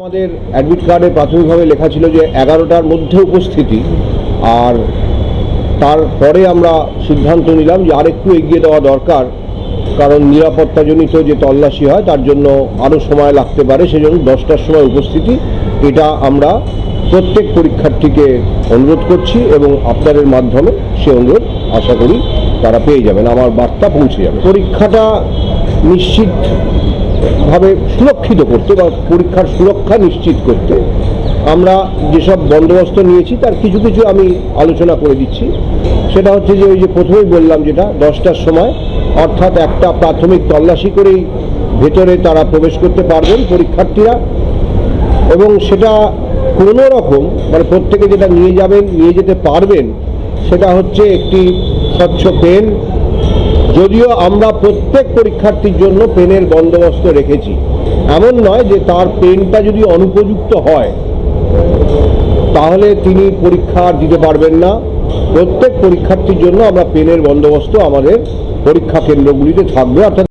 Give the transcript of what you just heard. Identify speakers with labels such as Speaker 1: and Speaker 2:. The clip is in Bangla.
Speaker 1: আমাদের অ্যাডমিট কার্ডে প্রাথমিকভাবে লেখা ছিল যে এগারোটার মধ্যে উপস্থিতি। আর তারপরে আমরা সিদ্ধান্ত নিলাম যে আরেকটু এগিয়ে দেওয়া দরকার, কারণ নিরাপত্তাজনিত যে তল্লাশি হয়, তার জন্য আরও সময় লাগতে পারে। সেজন্য দশটার সময় উপস্থিতি। এটা আমরা প্রত্যেক পরীক্ষার্থীকে অনুরোধ করছি এবং আপনাদের মাধ্যমে সে অনুরোধ আশা করি তারা পেয়ে যাবেন। আমার বার্তা পৌঁছে যাবে। পরীক্ষাটা নিশ্চিত ভাবে সুরক্ষিত করতে বা পরীক্ষার সুরক্ষা নিশ্চিত করতে আমরা যেসব বন্দোবস্ত নিয়েছি, তার কিছু কিছু আমি আলোচনা করে দিচ্ছি। সেটা হচ্ছে যে ওই যে প্রথমেই বললাম যেটা, দশটার সময়, অর্থাৎ একটা প্রাথমিক তল্লাশি করেই ভেতরে তারা প্রবেশ করতে পারবেন পরীক্ষার্থীরা। এবং সেটা কোনো রকম মানে প্রত্যেকে যেটা নিয়ে যাবেন, নিয়ে যেতে পারবেন, সেটা হচ্ছে একটি স্বচ্ছ পেন যদিও আমরা প্রত্যেক পরীক্ষার্থীর জন্য পেনের বন্দোবস্ত রেখেছি। এমন নয় যে তার পেনটা যদি অনুপযুক্ত হয়, তাহলে তিনি পরীক্ষা দিতে পারবেন না। প্রত্যেক পরীক্ষার্থীর জন্য আমরা পেনের বন্দোবস্ত আমাদের পরীক্ষা কেন্দ্রগুলিতে থাকবে। অর্থাৎ